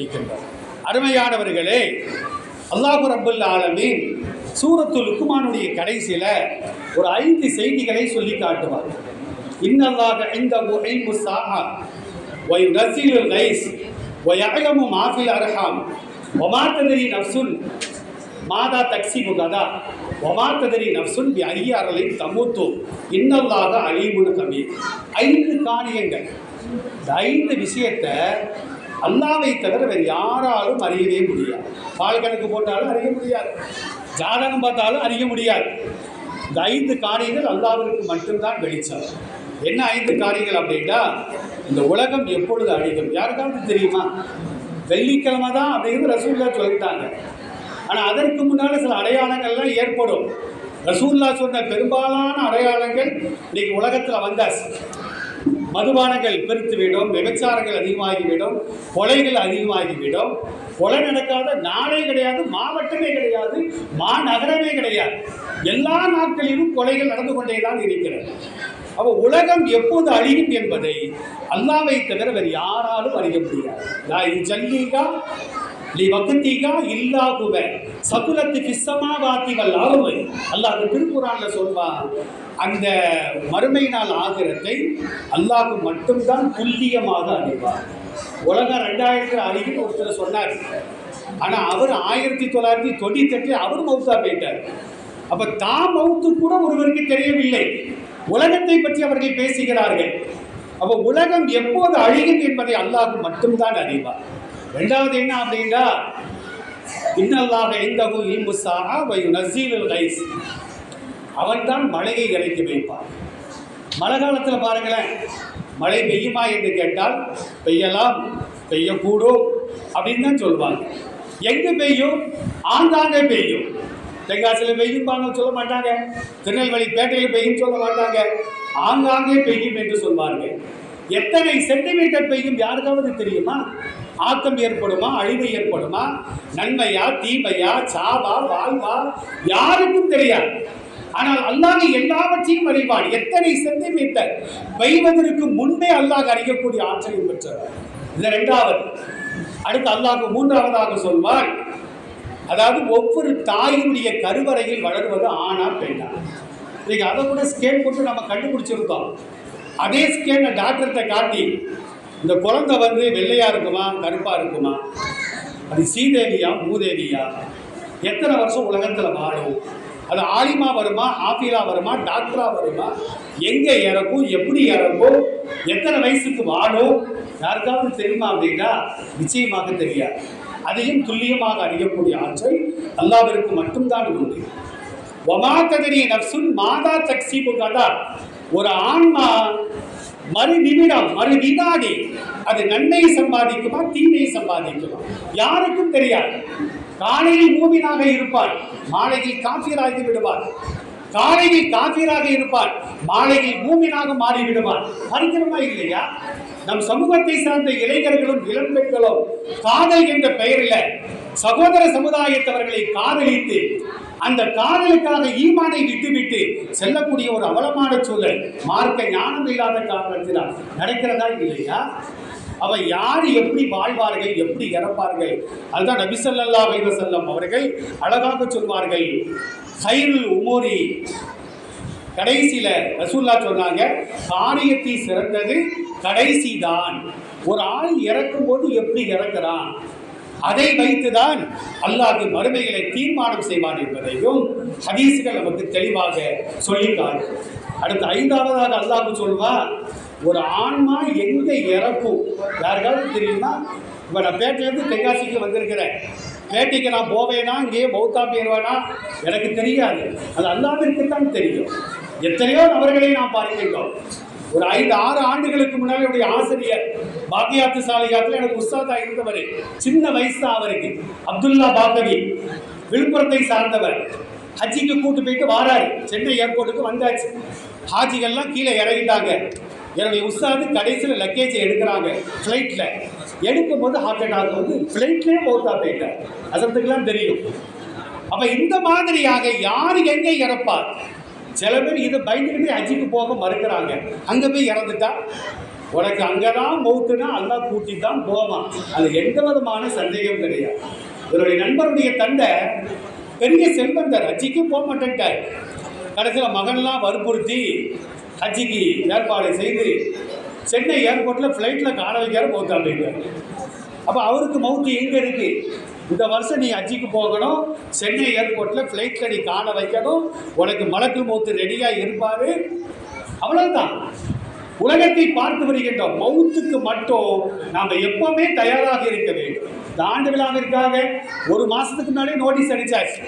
அருமையானவர்களே அல்லாஹு ரபுல் ஆலமின் சூரத்து லுக்குமானுடைய கடைசியில ஒரு ஐந்து செய்திகளை சொல்லி காட்டுவார். இன்னல்லாக இந்த ஐந்து சாஹா ஒய் நசீல் மாதா தக்சி முகதா ஒமாத்ததரி நப்சுன் பி தமுத்து இன்னல்லாக அழிமுன் கமீர் ஐந்து காரியங்கள். ஐந்து விஷயத்தை அல்லாவை தவிர வேறு யாராலும் அறியவே முடியாது. பால் கணக்கு போட்டாலும் அறிய முடியாது. ஜாதகம் பார்த்தாலும் அறிய முடியாது. இந்த ஐந்து காரியங்கள் அல்லாவிற்கு மட்டும்தான் வெளிச்சம். என்ன ஐந்து காரியங்கள் அப்படின்னா இந்த உலகம் எப்பொழுது அழிக்கும் யாருக்காவது தெரியுமா? வெள்ளிக்கிழமை தான் அப்படிங்கிறது ரசூல்லா சொல்லிட்டாங்க. ஆனால் அதற்கு முன்னால் சில அடையாளங்கள்லாம் ஏற்படும். ரசூல்லா சொன்ன பெரும்பாலான அடையாளங்கள் இன்னைக்கு உலகத்தில் வந்தாச்சு. மதுபானங்கள் பெருத்துவிடும் விபச்சாரங்கள் அதிகமாகிவிடும் கொலைகள் அதிகமாகிவிடும். கொலை நடக்காத நாடே கிடையாது மாவட்டமே கிடையாது மாநகரமே கிடையாது. எல்லா நாட்களிலும் கொலைகள் நடந்து கொண்டே தான் இருக்கிறது. அப்போ உலகம் எப்போது அழியும் என்பதை அல்லாவை தவிர வேறு யாராலும் அறிய முடியாது. லா ஜல்லீகா லி வக்திகா இல்லாகுவ சகுலத்து பிஸ்ஸமா வாத்திகள் அருமை. அல்லாஹ் அந்த திருக்குறான்ல சொல்வான் அந்த மறுமை நாள் ஆகிரத்தை அல்லாஹ் மட்டும்தான் துல்லியமாக அறிவார். உலகம் ரெண்டாயிரத்தி அறிவின்னு ஒருத்தர் சொன்னார். ஆனால் அவர் ஆயிரத்தி தொள்ளாயிரத்தி தொண்ணூத்தெட்டு அவர் மவுத்தா போயிட்டார். அப்போ தா மவுத்து கூட ஒருவருக்கு தெரியவில்லை. உலகத்தை பற்றி அவர்கள் பேசுகிறார்கள். அப்போ உலகம் எப்போது அழியும் என்பதை அல்லாஹ் மட்டும்தான் அறிவார். ரெண்டாவது என்ன அப்படின்னா இன்னல்லாக இந்தகு இல்முசாரா வை நசீலுல் கைஸ். அவன் தான் மழையை இறக்கி வைப்பான். மழை காலத்தில் பாருங்களேன் மழை பெய்யுமா என்று கேட்டால் பெய்யலாம் பெய்யக்கூடும் அப்படின்னு தான் சொல்லுவாங்க எங்கே பெய்யும்? ஆங்காங்கே பெய்யும். தென்காசியில் பெய்யும்பாங்க சொல்ல மாட்டாங்க. திருநெல்வேலி பேட்டையில் பெய்யும் சொல்ல மாட்டாங்க. ஆங்காங்கே பெய்யும் என்று சொல்வார்கள். எத்தனை சென்டிமீட்டர் பெய்யும் யாருக்காவது தெரியுமா? ஆக்கம் ஏற்படுமா? அழிவு ஏற்படுமா? நன்மையா? தீமையா? சாவா? வாழ்வா? யாருக்கும் தெரியாது. ஆனால் அல்லாஹ் எல்லாவற்றையும் அறிவான். எத்தனை சென்டிமீட்டர் வைவதற்கு முன்பே அல்லாஹ் அறியக்கூடிய ஆச்சரியம் பெற்றவர் இது ரெண்டாவது. அடுத்து அல்லாஹ் மூன்றாவதாக சொல்வார். அதாவது ஒவ்வொரு தாயினுடைய கருவறையில் வளருவது ஆணா பெண்ணா? இன்னைக்கு அதை கூட ஸ்கேன் போட்டு நம்ம கண்டுபிடிச்சிருந்தோம் அதே ஸ்கேனை டாக்டர்கிட்ட காட்டி இந்த குழந்தை வந்து வெள்ளையா இருக்குமா கருப்பா இருக்குமா? அது சீதேவியா மூதேவியா எத்தனை வருஷம் உலகத்தில் வாழும்? அது ஆலிமா வருமா ஆஃபீலா வருமா டாக்டரா வருமா? எங்கே இறக்கும் எப்படி இறக்கும்? எத்தனை வயசுக்கு வாழும்? யாருக்காவது தெரியுமா அப்படின்னா நிச்சயமாக தெரியாது. அதையும் துல்லியமாக அறியக்கூடிய ஆற்றல் அல்லாவிற்கு மட்டும்தான் உண்டு. ஒமா கதறி நப்சுன் மாதா தக்சீபு கதா. ஒரு ஆன்மா மறு நிமிடம் மறு வினாடி அது நன்மை சம்பாதிக்குமா தீமையை சம்பாதிக்குமா? யாருக்கும் தெரியாது. காலையில் மூமினாக இருப்பார் மாலையில் காஃபியராகி விடுவார் காலையில் காஃபியராக இருப்பார் மாலையில் மூமினாக மாறிவிடுவார் விடுவார் இல்லையா? நம் சமூகத்தை சார்ந்த இளைஞர்களும் இளம்பெண்களும் காதல் என்ற பெயரில் சகோதர சமுதாயத்தவர்களை காதலித்து அந்த காதலுக்காக ஈமானை விட்டுவிட்டு செல்லக்கூடிய ஒரு அவலமான சூழல் மார்க்க ஞானம் இல்லாத காரணத்தினால் நடக்கிறதா இல்லையா? அவ யார் எப்படி வாழ்வார்கள் எப்படி இறப்பார்கள்? அதுதான் நபிசல்லா வைவசல்லம் அவர்கள் அழகாக சொல்வார்கள். ஹைருல் உமோரி. கடைசியில ரசூல்லா சொன்னாங்க காரியத்தை சிறந்தது கடைசி தான் ஒரு ஆள் இறக்கும் போது எப்படி இறக்குறான்? அதை வைத்துதான் அல்லாஹ் மறுமைகளை தீர்மானம் செய்வான் என்பதையும் ஹதீசுகள் நமக்கு தெளிவாக சொல்லிட்டார் அடுத்து ஐந்தாவதாக அல்லாஹ் சொல்வார் ஒரு ஆன்மா எங்கே இறக்கும்? யாருக்காவது தெரியுமா? இப்போ நான் பேட்டையிலேருந்து தென்காசிக்கு வந்திருக்கிறேன். பேட்டைக்கு நான் போவேனா? இங்கேயே பௌத்தா போயிடுவேனா எனக்கு தெரியாது. அது அல்லாவிற்கு தான் தெரியும். எத்தனையோ நபர்களை நாம் பார்க்கின்றோம். ஒரு ஐந்து ஆறு ஆண்டுகளுக்கு முன்னாடி என்னுடைய ஆசிரியர் பாக்கியாத்து சாலையாத்தில் எனக்கு உஸ்தாதா இருந்தவர் சின்ன வயசு அவருக்கு அப்துல்லா பாக்கவி விழுப்புரத்தை சார்ந்தவர். ஹஜ்ஜிக்கு கூட்டு போயிட்டு வாராரு. சென்னை ஏர்போர்ட்டுக்கு வந்தாச்சு. ஹாஜிகள்லாம் கீழே இறங்கிட்டாங்க. என்னுடைய உஸ்தாது கடைசியில் லக்கேஜை எடுக்கிறாங்க ஃப்ளைட்டில் எடுக்கும் போது ஹார்ட் அட்டாக் வந்து ஃப்ளைட்லேயே மௌத்தா போயிட்டார். அசத்துக்கெல்லாம் தெரியும். அப்போ இந்த மாதிரியாக யார் எங்கே இறப்பார்? சில பேர் இதை பயந்துக்கிட்டு ஹஜ்ஜிக்கு போக மறுக்கிறாங்க. அங்கே போய் இறந்துட்டா? உனக்கு அங்கே தான் மௌத்துனா அல்லா கூட்டி தான் போவான். அது எந்த விதமான சந்தேகம் கிடையாது. இவருடைய நண்பருடைய தந்தை பெரிய செல்வந்தர் ஹஜ்ஜிக்கு போக மாட்டேன்ட்டார். கடைசியில் மகன்லாம் வற்புறுத்தி ஹஜ்ஜிக்கு ஏற்பாடு செய்து சென்னை ஏர்போர்ட்டில் ஃப்ளைட்டில் காண வைக்காத மௌத்தா அப்போ அவருக்கு மௌத்து எங்கே இருக்குது இந்த வருஷம் நீ அஜிக்கு போகணும் சென்னை ஏர்போர்ட்டில் ஃப்ளைட்டில் நீ காண வைக்கணும் உனக்கு மலக்கு மௌத்து ரெடியாக இருப்பார். அவ்வளவுதான். உலகத்தை பார்த்து வருகின்ற மௌத்துக்கு மட்டும் நாம் எப்பவுமே தயாராக இருக்க வேண்டும். இந்த ஆண்டு விழாவிற்காக ஒரு மாதத்துக்கு முன்னாடி நோட்டீஸ் அடிச்சாச்சு.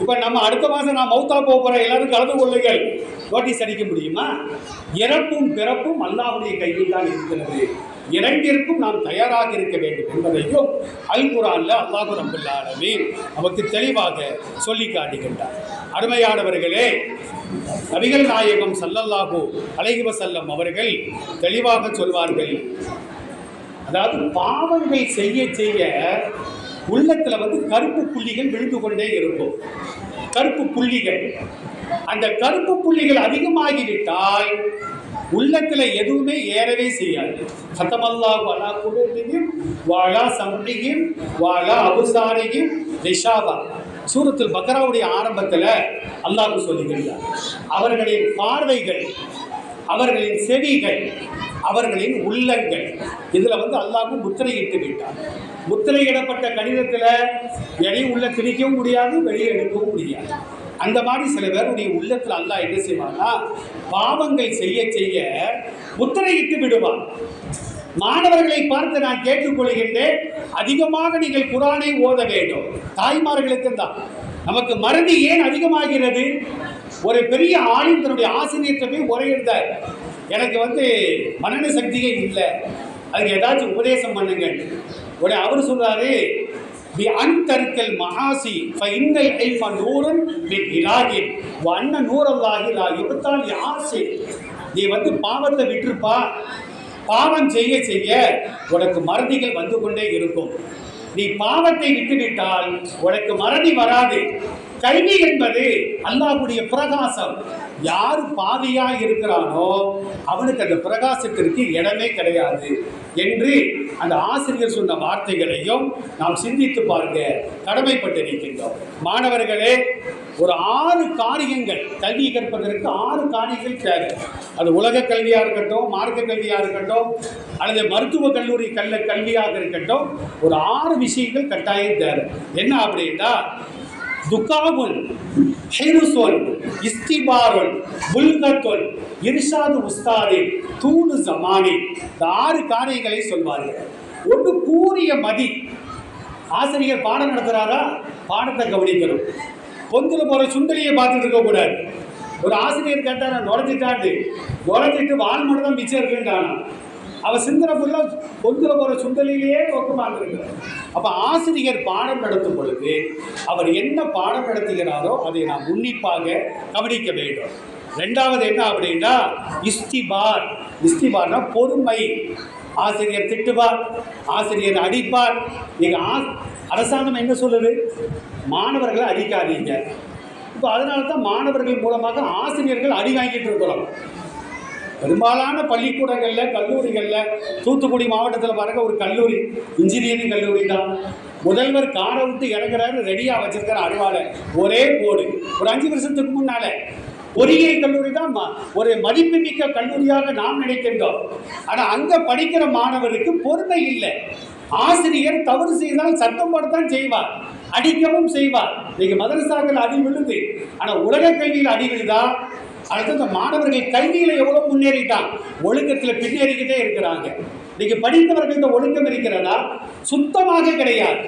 இப்போ நம்ம அடுத்த மாதம் நான் மௌத்தா போக போகிறேன் எல்லாரும் கலந்து கொள்ளுங்கள். நோட்டீஸ் அடிக்க முடியுமா? இறப்பும் பிறப்பும் அல்லாவுடைய கையில் தான் இருக்கிறது. இரண்டிற்கும் நாம் தயாராக இருக்க வேண்டும் என்பதையும் அல்குரான்ல அல்லாஹு ரபுல் நமக்கு தெளிவாக சொல்லி காட்டுகின்றார். அருமையானவர்களே நபிகள் நாயகம் சல்லல்லாஹு அலைஹி செல்லம் அவர்கள் தெளிவாக சொல்வார்கள். அதாவது பாவங்கள் செய்ய செய்ய உள்ளத்தில் வந்து கருப்பு புள்ளிகள் விழுந்து கொண்டே இருக்கும். கருப்பு புள்ளிகள். அந்த கருப்பு புள்ளிகள் அதிகமாகிவிட்டால் உள்ளத்துல எதுவுமே ஏறவே செய்யாது. சத்தமல்லாஹு வாழா குடும்பத்தையும் வாழா சம்ரிஹிம் வாழா அபுசாரிஹிம் ரிஷாபா. சூரத்தில் பக்ராவுடைய ஆரம்பத்தில் அல்லாஹு சொல்லுகிறார் அவர்களின் பார்வைகள் அவர்களின் செவிகள் அவர்களின் உள்ளங்கள். இதுல வந்து அல்லாவும் முத்திரையிட்டு விட்டார் முத்திரையிடப்பட்ட கடிதத்துல எதையும் உள்ள திணிக்கவும் முடியாது வெளியே எடுக்கவும் முடியாது. அந்த மாதிரி சில பேருடைய உள்ளத்தில் அல்லாஹ் என்ன செய்வாங்கன்னா பாவங்கள் செய்ய செய்ய முத்திரையிட்டு விடுவான். மாணவர்களை பார்த்து நான் கேட்டுக்கொள்கின்றேன் அதிகமாக நீங்கள் குரானை ஓத வேண்டும். தாய்மார்களுக்கு தான். நமக்கு மறதி ஏன் அதிகமாகிறது? ஒரு பெரிய ஆளும் தன்னுடைய ஆசிரியத்தை போய் உரையிட்டார் எனக்கு வந்து மனன சக்தியே இல்லை. அதுக்கு ஏதாச்சும் உபதேசம் பண்ணுங்க. உடனே அவர் சொல்றாரு பி அன்தருக்கல் மகாசி ஃபைன்னல் இல்ம நூறன் பின் இலாகின் அண்ணன் நூறல்லாகி லா யுபத்தால் யாசி நீ வந்து பாவத்தை விட்டுருப்பா. பாவம் செய்ய செய்ய உனக்கு மறதிகள் வந்து கொண்டே இருக்கும். நீ பாவத்தை விட்டுவிட்டால் உனக்கு மறதி வராது. கல்வி என்பது அல்லாஹுடைய பிரகாசம். யார் பாவியா இருக்கிறானோ அவனுக்கு அந்த பிரகாசத்திற்கு இடமே கிடையாது என்று அந்த ஆசிரியர் சொன்ன வார்த்தைகளையும் நாம் சிந்தித்து பார்க்க கடமைப்பட்டிருக்கின்றோம். மாணவர்களே ஒரு ஆறு காரியங்கள் கல்வி கற்பதற்கு ஆறு காரியங்கள் தேவை. அது உலக கல்வியாக இருக்கட்டும் மார்க்க கல்வியாக இருக்கட்டும் அல்லது மருத்துவ கல்லூரி கல்ல கல்வியாக இருக்கட்டும் ஒரு ஆறு விஷயங்கள் கட்டாயம் தேவை. என்ன அப்படின்னா துகாவுல் ஹெருசொல் இஸ்திபாருல் புல்கத்துல் இர்ஷாது உஸ்தாதே தூணு ஜமானி இந்த ஆறு காரியங்களை சொல்வார்கள். ஒன்று கூறிய மதி. ஆசிரியர் பாடம் நடத்துகிறாரா பாடத்தை கவனிக்கணும். பொங்கல் போகிற சுண்டலியை பார்த்துட்டு இருக்கக்கூடாது ஒரு ஆசிரியர் கேட்டார் நுழைஞ்சிட்டாண்டு நுழைஞ்சிட்டு வால் மட்டும் தான் மிச்சம் இருக்குன்றானா? அவன் சிந்தனை ஃபுல்லாக பொந்தில் போகிற சுண்டலிலேயே உட்காந்துருக்கிறார் அப்போ ஆசிரியர் பாடம் நடத்தும் பொழுது அவர் என்ன பாடம் நடத்துகிறாரோ அதை நாம் உன்னிப்பாக கவனிக்க வேண்டும். ரெண்டாவது என்ன அப்படின்னா இஸ்திபார். இஸ்திபார்னா பொறுமை. ஆசிரியர் திட்டுவார் ஆசிரியர் அடிப்பார். நீங்கள் ஆ அரசாங்கம் என்ன சொல்லுது? மாணவர்களை அடிக்காதீங்க. இப்போ அதனால தான் மாணவர்கள் மூலமாக ஆசிரியர்கள் அடி வாங்கிட்டு இருக்கிறோம் பெரும்பாலான பள்ளிக்கூடங்களில் கல்லூரிகளில் தூத்துக்குடி மாவட்டத்தில் பாருங்க ஒரு கல்லூரி இன்ஜினியரிங் கல்லூரி தான். முதல்வர் காரை விட்டு இறங்குறாரு ரெடியாக வச்சிருக்கிற அருவாளை ஒரே போர்டு. ஒரு அஞ்சு வருஷத்துக்கு முன்னால. பொறியியல் கல்லூரி தான் ம- ஒரு மதிப்புமிக்க கல்லூரியாக நாம் நினைக்கின்றோம். ஆனால் அங்கே படிக்கிற மாணவருக்கு பொறுமை இல்லை. ஆசிரியர் தவறு செய்தால் சத்தம் போடத்தான் செய்வார். அடிக்கவும் செய்வார். இன்னைக்கு மதரசாக்கள் அடி விழுது. ஆனால் உலக கல்வியில் அடி விழுதா? அடுத்து அந்த மாணவர்கள் கல்வியில் எவ்வளோ முன்னேறிட்டான் ஒழுக்கத்தில் பின்னேறிக்கிட்டே இருக்கிறாங்க. நீங்க படித்தவர்கள்ட்ட ஒழுக்கம் இருக்கிறதா சுத்தமாக கிடையாது.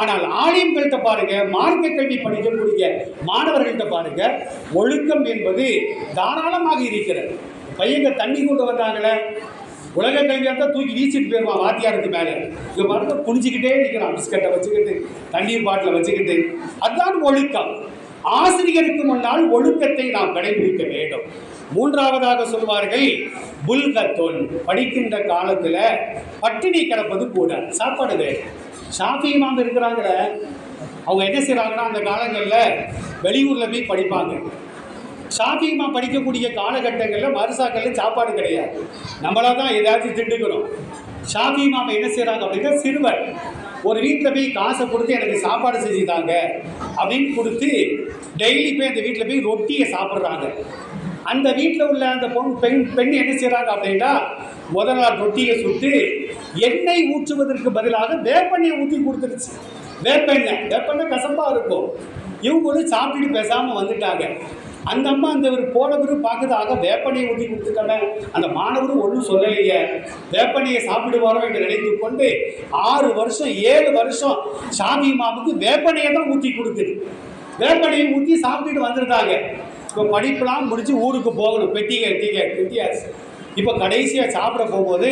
ஆனால் ஆலயங்கள்கிட்ட பாருங்க மார்க்க கல்வி படிக்கக்கூடிய மாணவர்கள்ட்ட பாருங்க ஒழுக்கம் என்பது தாராளமாக இருக்கிறது. பையங்க தண்ணி கொண்டு வந்தாங்களே உலக கல்வியாக தான் தூக்கி வீசிட்டு போயிடுவான் வாத்தியாருக்கு மேலே. இது பாருங்க குனிஞ்சிக்கிட்டே நிற்கிறான் பிஸ்கட்டை வச்சுக்கிட்டு தண்ணீர் பாட்டில் வச்சுக்கிட்டு. அதுதான் ஒழுக்கம். ஆசிரியருக்கு முன்னால் ஒழுக்கத்தை நாம் கடைபிடிக்க வேண்டும். மூன்றாவதாக சொல்வார்கள் புல்கத்தோன் படிக்கின்ற காலத்தில் பட்டினி கிடப்பது கூட. சாப்பாடு வேணும் ஷாஃபி இமாம் அவங்க என்ன செய்கிறாங்கன்னா அந்த காலங்களில் வெளியூரில் போய் படிப்பாங்க. ஷாஃபிமா படிக்கக்கூடிய காலகட்டங்களில் மருசாக்களில் சாப்பாடு கிடையாது. நம்மளா தான் ஏதாச்சும் திண்டுக்கணும். ஷாஃபி என்ன செய்கிறாங்க அப்படின்னா சிறுவர். ஒரு வீட்டில் போய் காசை கொடுத்து எனக்கு சாப்பாடு செஞ்சுதாங்க அப்படின்னு கொடுத்து டெய்லி போய் அந்த வீட்டில் போய் ரொட்டியை சாப்பிட்றாங்க. அந்த வீட்டில் உள்ள அந்த பொன் பெண் பெண் என்ன செய்கிறாங்க அப்படின்னா முதல் நாள் ரொட்டியை சுட்டு எண்ணெய் ஊற்றுவதற்கு பதிலாக வேப்பெண்ணை ஊற்றி கொடுத்துருச்சு. வேப்பெண்ணெய் வேப்பெண்ணெய் கசப்பாக இருக்கும். இவங்களும் சாப்பிட்டுட்டு பேசாமல் வந்துட்டாங்க. அந்த அம்மா அந்த ஒரு போனவரும் பார்க்கறதாக வேப்பனையை ஊற்றி கொடுத்துட்டாங்க அந்த மாணவரும் ஒன்றும் சொல்லலையே. வேப்பனையை சாப்பிடுவாரோ என்று நினைத்து கொண்டு ஆறு வருஷம் ஏழு வருஷம் சாமி மாவுக்கு வேப்பனையை தான் ஊற்றி கொடுக்குது. வேப்பனையை ஊற்றி சாப்பிட்டுட்டு வந்துருந்தாங்க. இப்போ படிப்பெல்லாம் முடிச்சு ஊருக்கு போகணும். பெட்டிகை டீக வித்தியாசம் இப்போ கடைசியாக சாப்பிட போகும்போது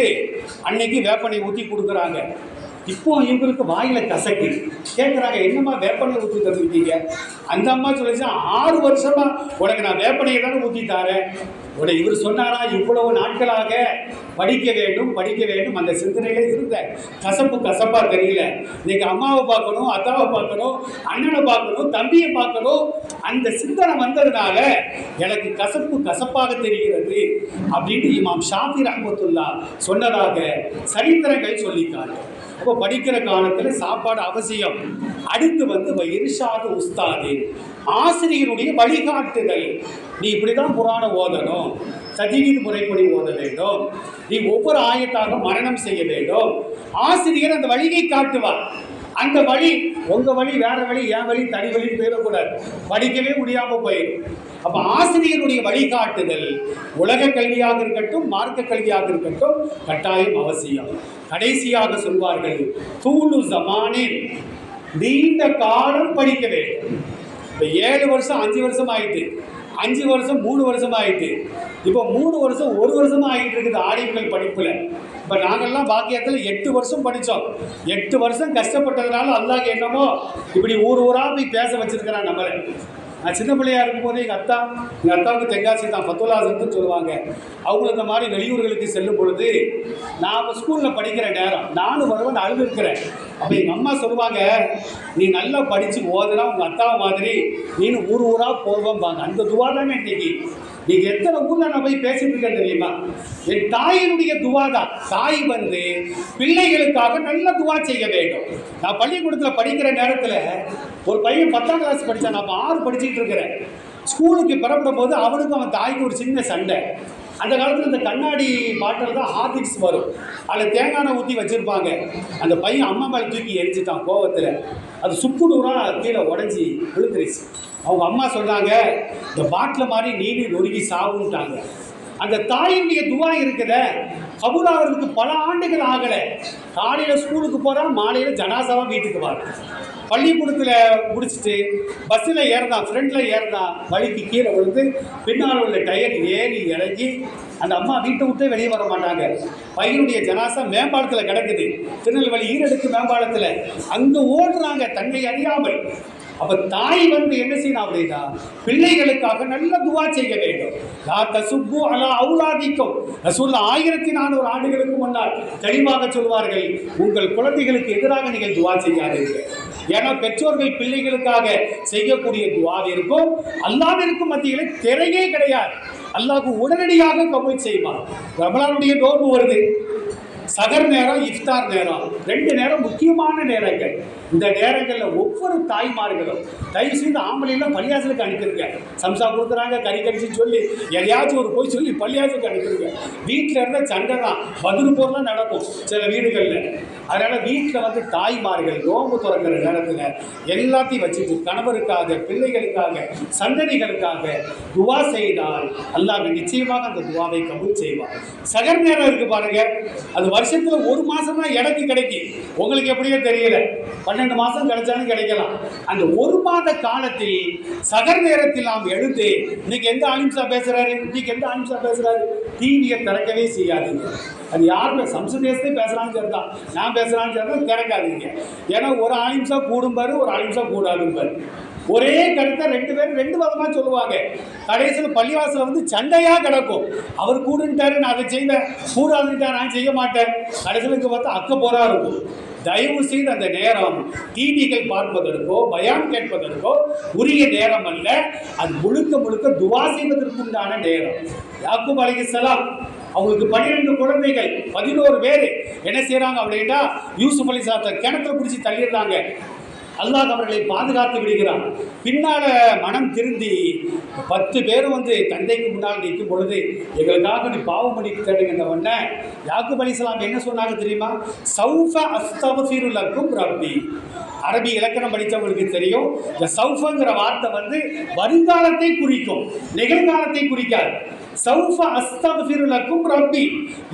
அன்னைக்கு வேப்பனை ஊற்றி கொடுக்குறாங்க. இப்போ இவங்களுக்கு வாயில கசக்கு. கேட்குறாங்க என்னம்மா வேப்பனை ஊற்றி தந்துருக்கீங்க? அந்த அம்மா சொல்லிச்சா ஆறு வருஷமா உனக்கு நான் வேப்பனையை தானே ஊற்றி தாரேன். உடனே இவர் சொன்னாரா? இவ்வளவு நாட்களாக படிக்க வேண்டும் படிக்க வேண்டும். அந்த சிந்தனையில இருந்தேன் கசப்பு கசப்பா தெரியல. இன்னைக்கு அம்மாவை பார்க்கணும் அத்தாவை பார்க்கணும் அண்ணனை பார்க்கணும் தம்பியை பார்க்கணும். அந்த சிந்தனை வந்ததுனால எனக்கு கசப்பு கசப்பாக தெரிகிறது அப்படின்னு இமாம் ஷாஃபி ரஹமத்துல்லா சொன்னதாக சரித்திரங்கள் சொல்லிக்காரு அப்போ படிக்கிற காலத்தில் சாப்பாடு அவசியம். அடுத்து வந்து இருஷாது உஸ்தாது. ஆசிரியருடைய வழிகாட்டுதல். நீ இப்படி தான் புராணம் ஓதணும். சஜீவித் முறைப்படி ஓத வேண்டும். நீ ஒவ்வொரு ஆயத்தாக மரணம் செய்ய வேண்டும். ஆசிரியர் அந்த வழியை காட்டுவார். அந்த வழி உங்கள் வழி வேற வழி என் வழி தனி வழி போயிடக்கூடாது. படிக்கவே முடியாமல் போயிடும். அப்ப ஆசிரியருடைய வழிகாட்டுதல் உலக கல்வியாக இருக்கட்டும் மார்க்க கல்வியாக இருக்கட்டும் கட்டாயம் அவசியம். கடைசியாக சொல்வார்கள் தூளு ஜமானின் நீண்ட காலம் படிக்க வேண்டும் இப்போ ஏழு வருஷம் அஞ்சு வருஷம் ஆயிட்டு அஞ்சு வருஷம் மூணு வருஷம் ஆயிட்டு. இப்போ மூணு வருஷம் ஒரு வருஷமாக ஆகிட்டு இருக்குது ஆடிப்புகள் படிப்பில். இப்போ நாங்கள்லாம் பாக்கியத்தில் எட்டு வருஷம் படித்தோம் எட்டு வருஷம் கஷ்டப்பட்டதுனால அல்லாஹ் என்னமோ இப்படி ஊர் ஊராக போய் பேச வச்சுருக்கிறான் நம்மளை. நான் சின்ன பிள்ளையாக இருக்கும்போது எங்கள் அத்தா எங்கள் அத்தாவுக்கு தென்காசி தான் ஃபத்துல்லா சொல்லுவாங்க. அவங்க இந்த மாதிரி வெளியூர்களுக்கு செல்லும் பொழுது நான் ஸ்கூலில் படிக்கிற நேரம் நானும் வருவேன் அழுது இருக்கிறேன். அப்போ எங்கள் அம்மா சொல்லுவாங்க நீ நல்லா படித்து ஓதுனா உங்கள் அத்தா மாதிரி நீனு ஊர் ஊராக போவேன்பாங்க அந்த துவா தானே இன்னைக்கு. நீங்கள் எத்தனை ஊரில் நான் போய் பேசிட்டு இருக்கேன் தெரியுமா? என் தாயினுடைய துவா தான். தாய் வந்து பிள்ளைகளுக்காக நல்ல துவா செய்ய வேண்டும். நான் பள்ளிக்கூடத்தில் படிக்கிற நேரத்தில் ஒரு பையன் பத்தாம் கிளாஸ் படித்தான் நான் ஆறு படிச்சுட்டு இருக்கிறேன். ஸ்கூலுக்கு பிறப்படும் போது அவனுக்கும் அவன் தாய்க்கு ஒரு சின்ன சண்டை. அந்த காலத்தில் இந்த கண்ணாடி பாட்டில் தான் ஹார்பிக்ஸ் வரும். அதில் தேங்காய் ஊற்றி வச்சுருப்பாங்க. அந்த பையன் அம்மா மேலே தூக்கி எரிஞ்சிட்டான் கோவத்தில். அது சுப்பு நூறாக கீழே உடஞ்சி விழுந்துருச்சு. அவங்க அம்மா சொன்னாங்க இந்த பாட்டில் மாதிரி நீடி நொறுக்கி சாவுன்ட்டாங்க. அந்த தாயினுடைய துவா இருக்குத. கபூலாகிறதுக்கு பல ஆண்டுகள் ஆகலை. காலையில் ஸ்கூலுக்கு போகிறான் மாலையில் ஜனாசாவாக வீட்டுக்கு வரான் பள்ளிக்கூடத்தில் முடிச்சுட்டு பஸ்ஸில் ஏறினான் ஃப்ரெண்டில் ஏறினான் வழிக்கு கீழே விழுந்து பின்னால் உள்ள டயர் ஏறி இறங்கி அந்த அம்மா வீட்டை விட்டே வெளியே வர மாட்டாங்க. பையனுடைய ஜனாசா மேம்பாலத்தில் கிடக்குது. திருநெல்வேலி ஈரடுக்கு மேம்பாலத்தில். அங்கே ஓடுறாங்க தன்னை அறியாமல். அப்ப தாய் வந்து என்ன செய்யணும் அப்படின்னா பிள்ளைகளுக்காக நல்ல துவா செய்ய வேண்டும். லா தசுப்பு அலா அவுலாதிக்கும். ரசூல்லா ஆயிரத்தி நானூறு ஆண்டுகளுக்கு முன்னால் தெளிவாக சொல்வார்கள் உங்கள் குழந்தைகளுக்கு எதிராக நீங்கள் துவா செய்யாதீர்கள். ஏன்னா பெற்றோர்கள் பிள்ளைகளுக்காக செய்யக்கூடிய துவாவிற்கும் அல்லாவிற்கும் மத்தியில் திரையே கிடையாது. அல்லாஹ் உடனடியாக கபூல் செய்வார் ரமலானுடைய நோன்பு வருது. சகர் நேரம் இஃப்தார் நேரம். ரெண்டு நேரம் முக்கியமான நேரங்கள். இந்த நேரங்களில் ஒவ்வொரு தாய்மார்களும் தயவு செய்து ஆம்பளைலாம் பள்ளியாசலுக்கு அனுப்பிடுங்க. சம்சா கொடுக்குறாங்க கறி கடிச்சுன்னு சொல்லி எதையாச்சும் ஒரு போய் சொல்லி பள்ளியாசலுக்கு அனுப்பிடுங்க. வீட்டில் இருந்தால் சண்டை தான். பதில் போர்லாம் நடக்கும் சில வீடுகளில். அதனால் வீட்டில் வந்து தாய்மார்கள் நோம்பு துறக்கிற நேரத்தில் எல்லாத்தையும் வச்சுட்டு கணவருக்காக பிள்ளைகளுக்காக சந்ததிகளுக்காக துவா செய்தால் அல்லாஹ் நிச்சயமாக அந்த துவாவை கபூல் செய்வார் சகர் நேரம் இருக்குது பாருங்க. அது வருஷத்தில் ஒரு மாதம் தான் எனக்கு கிடைக்கும் உங்களுக்கு எப்படியோ தெரியல. பன்னெண்டு மாதம் கிடைச்சாலும் கிடைக்கலாம். அந்த ஒரு மாத காலத்தில் சகர் நேரத்தில் நாம் எழுந்து இன்னைக்கு எந்த அஹிம்சா பேசுகிறாரு இன்னைக்கு எந்த அஹிம்சா பேசுகிறாரு டிவியை திறக்கவே செய்யாதுங்க. அது யாருமே சம்சதேசத்தை சொல்லி தான் நான் பேசுகிறான்னு சொல்றது திறக்காதீங்க. ஏன்னா ஒரு அலிம்சா கூடும்பாரு ஒரு அலிம்சா கூடாதும்பாரு. ஒரே கருத்தை ரெண்டு பேரும் ரெண்டு விதமாக சொல்லுவாங்க. கடைசியில் பள்ளிவாசல வந்து சண்டையாக கிடக்கும். அவர் கூடுன்ட்டாரு நான் அதை செய்வேன். கூடாதுன்ட்டா நான் செய்ய மாட்டேன். கடைசியில் பார்த்தா அக்க போரா இருக்கும் தயவு செய்து அந்த நேரம் டிவிகள் பார்ப்பதற்கோ பயான் கேட்பதற்கோ உரிய நேரம் அல்ல. அது முழுக்க முழுக்க துவா செய்வதற்குண்டான நேரம். யாக்கூப் அலைஹிஸ்ஸலாம் அவங்களுக்கு பன்னிரெண்டு குழந்தைகள் பதினோரு பேர். என்ன செய்கிறாங்க அப்படின்னா யூசுப் அலி சாத்தை கிணத்துல பிடிச்சி தள்ளிடுறாங்க. அல்லாஹ் அவர்களை பாதுகாத்து விடுகிறான். பின்னால மனம் திருந்தி பத்து பேரும் வந்து தந்தைக்கு முன்னால் நிற்கும் பொழுது எங்களுக்காக நீ பாவம் பண்ணி தேடுகின்ற உடனே யாக்குப் என்ன சொன்னாங்க தெரியுமா? சௌஃப அஸ்தவசீருலக்கும் ரப்பி. அரபி இலக்கணம் படித்தவங்களுக்கு தெரியும் இந்த சௌஃபங்கிற வார்த்தை வந்து வருங்காலத்தை குறிக்கும் நிகழ்காலத்தை குறிக்காது. சௌஃப அஸ்தகஃபிருலக்கும் ரப்பி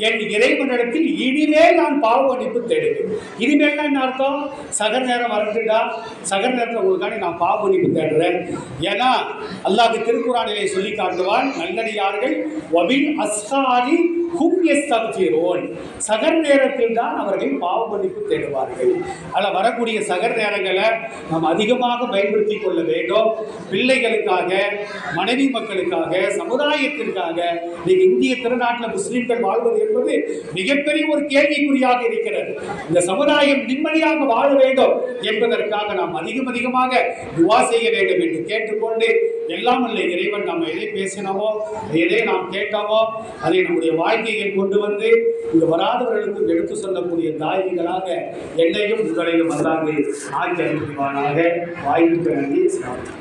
என் இறைவனிடத்தில் இனிமேல் நான் பாவ மன்னிப்பு தேடுவேன். இனிமேல் என்ன அர்த்தம்? சகர் நேரம் வரட்டுடா சகர் நேரத்தில் உங்களுக்காண்டி நான் பாவ மன்னிப்பு தேடுறேன். ஏன்னா அல்லாஹ் திருக்குறானிலே சொல்லி காட்டுவான் நல்லடியார்கள் வபின் அஸ்காரி ஹும் எஸ்தக்ஃபிரூன் சகர் நேரத்தில் தான் அவர்கள் பாவ மன்னிப்பு தேடுவார்கள். அதில் வரக்கூடிய சகர் நேரங்களை நாம் அதிகமாக பயன்படுத்தி கொள்ள வேண்டும். பிள்ளைகளுக்காக மனைவி மக்களுக்காக சமுதாயத்திற்காக இன்னைக்கு இந்திய திருநாட்டில் முஸ்லீம்கள் வாழ்வது என்பது மிகப்பெரிய ஒரு கேள்விக்குறியாக இருக்கிறது. இந்த சமுதாயம் நிம்மதியாக வாழ வேண்டும் என்பதற்காக நாம் அதிகம் அதிகமாக துவா செய்ய வேண்டும் என்று கேட்டுக்கொண்டு எல்லாம் இல்லை இறைவன் நம்ம எதை பேசினோமோ எதை நாம் கேட்டோமோ அதை நம்முடைய வாழ்க்கையில் கொண்டு வந்து இங்கு வராதவர்களுக்கு எடுத்து சொல்லக்கூடிய தாயிகளாக என்னையும் உங்களையும் அல்லாது ஆக்கி அறிவிப்பானாக வாய்ப்பு நன்றி. அஸ்ஸலாமு